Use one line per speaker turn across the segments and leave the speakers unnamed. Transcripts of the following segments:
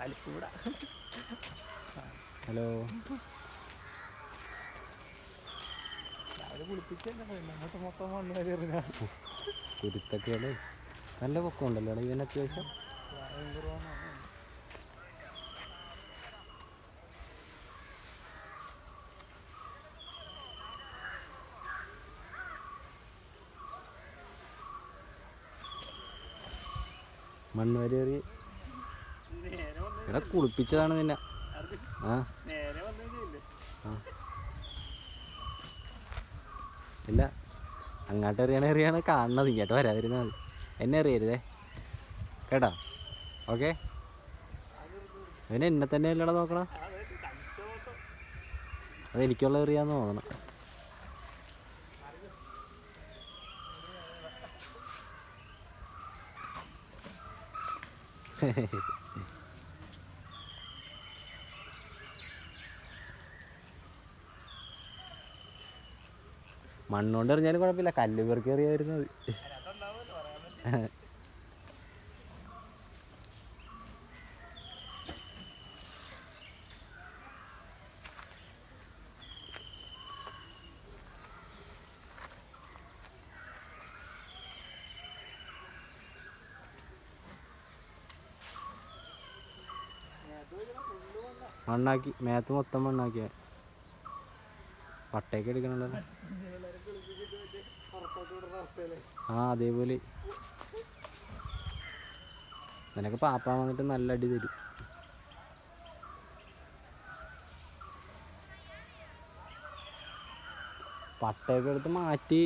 കളിപ്പൂടാ.
Hello.
രാവിലെ കുളിപ്പിച്ചല്ലേ പോയി. അങ്ങോട്ട് മൊത്തം മണ്ണ് വാരി എറിഞ്ഞാൽ
കുരുത്തൊക്കെയാണ്. നല്ല പൊക്കം ഉണ്ടല്ലോ അത്യാവശ്യം. മണ്ണ് വരെ എടാ കുളിപ്പിച്ചതാണ് നിന്നെ. ആ. ഇല്ല അങ്ങോട്ട് എറിയണ എറിയാണ് കാണുന്നത്. ഇങ്ങോട്ട് വരാതിരുന്നാൽ എന്നെ എറിയരുതേ. കേട്ടോ? ഓക്കെ? അവന് എന്നെ തന്നെ അല്ലടാ നോക്കണം?
അത് കളിച്ച മൊത്തം
അത് എനിക്കുള്ള എറിയാന്ന് തോന്നണം. മണ്ണുകൊണ്ട് എറിഞ്ഞാലും കുഴപ്പമില്ല. കല്ല് പെറുക്കി എറിയായിരുന്നത്
അതിനകത്തുണ്ടാവുമല്ലോ
മണ്ണാക്കി മേത്ത് മൊത്തം മണ്ണാക്കിയ. പട്ടയൊക്കെ എടുക്കണല്ലോ ആ അതേപോലെ. നിനക്ക് പാപ്പ വന്നിട്ട് നല്ല അടി തരും. പട്ടയൊക്കെ എടുത്ത് മാറ്റി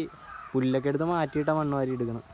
പുല്ലൊക്കെ എടുത്ത് മാറ്റിയിട്ടാണ് മണ്ണ് വാരി എടുക്കണം.